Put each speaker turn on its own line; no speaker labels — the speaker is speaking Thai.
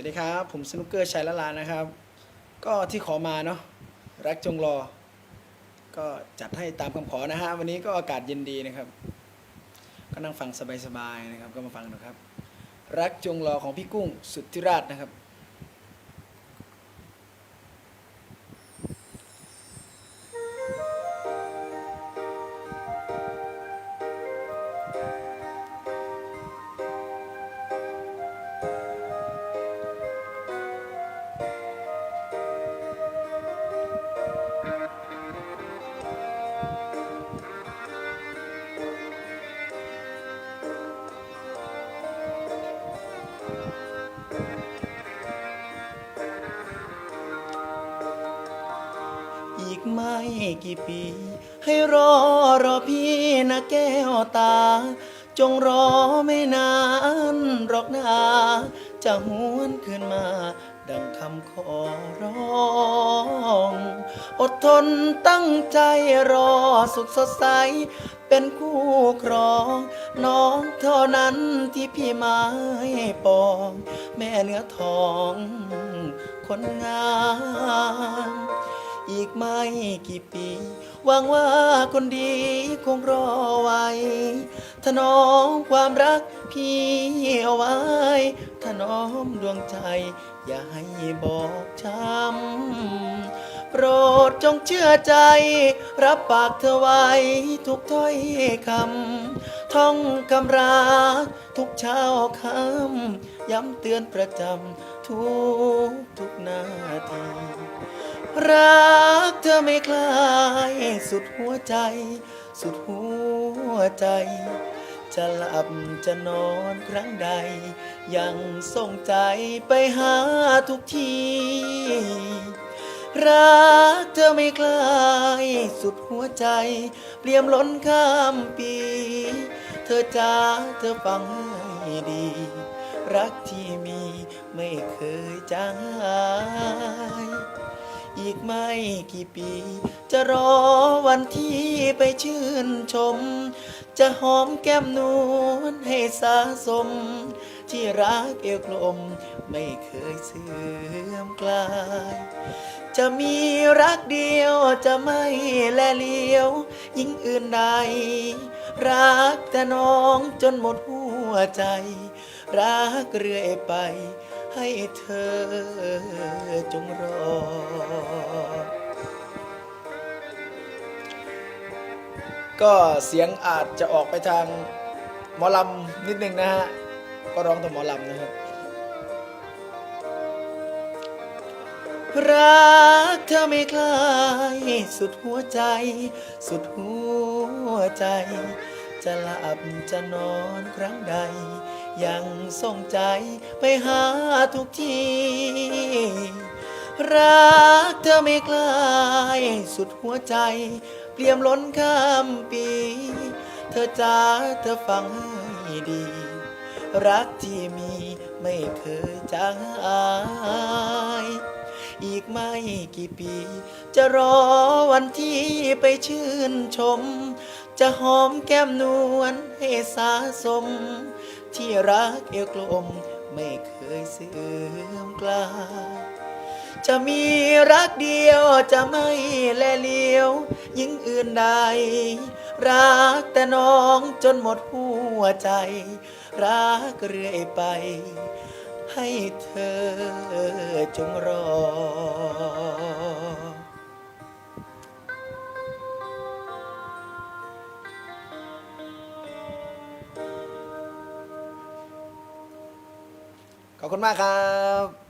วัสดีครับ ผมสนุกเกอร์ชัยละลานะครับ ก็ที่ขอมาเนาะรักจงรอ ก็จัดให้ตามคำขอนะฮะวันนี้ก็อากาศเย็นดีนะครับ ก็นั่งฟังสบายๆนะครับ ก็มาฟังนะครับ รักจงรอของพี่กุ้งสุทธิราชนะครับ อีกไม่กี่ปี ให้รอรอพี่นะแก้วตา จงรอไม่นานหรอกนาจะหวนคืนมา ดังคำขอร้อง อดทนตั้งใจรอสุขสดใส เป็นคู่ครอง น้องเท่านั้นที่พี่ไม้ปอง แม่เนื้อทอง คนงาม อีกไม่กี่ปีหวังว่าคนดีคงรอไว้ถนอมความรักพี่เอาไว้ถนอมดวงใจ อย่าให้บอกช้ำโปรดจงเชื่อใจ รับปากเธอไว้ทุกถ้อยคำท่องคำรักทุกเช้าคำย้ำเตือนประจำทุกทุกนาที รักเธอไม่คลายสุดหัวใจ สุดหัวใจ จะหลับจะนอนครั้งใด ยังส่งใจไปหาทุกทีรักเธอไม่คลาย สุดหัวใจ เปลี่ยมล้นข้ามปี เธอจ้าเธอฟังให้ดี รักที่มีไม่เคยจางหาย กไม่กี่ปี จะรอวันที่ไปชื่นชม จะหอมแก้มนวลให้สะสม ที่รักเอวกลมไม่เคยเสื่อมคลาย จะมีรักเดียวจะไม่แลเลียว ยิ่งอื่นใด รักแต่น้องจนหมดหัวใจ รักเรื่อยไป ให้เธอจงรอ ก็เสียงอาจจะออกไปทางหมอลำนิดนึงนะฮะ ก็ร้องต่หมอลำนะครับ รักเธอไม่คลายสุดหัวใจ สุดหัวใจ จะหลับจะนอนครั้งใด ยังส่งใจไปหาทุกที รักเธอไม่คลายสุดหัวใจ เปลี่ยมล้นข้ามปี เธอจ้าเธอฟังให้ดี รักที่มีไม่เคยจางหายอีกไม่กี่ปี จะรอวันที่ไปชื่นชม จะหอมแก้มนวลให้สาสม ที่รักเอวกลมไม่เคยเสื่อมคลาจะมีรักเดียวจะไม่แลเลียว ยิ่งอื่นใด รักแต่น้องจนหมดหัวใจ รักเรื่อยไป ให้เธอจงรอ อบคุณมากครับ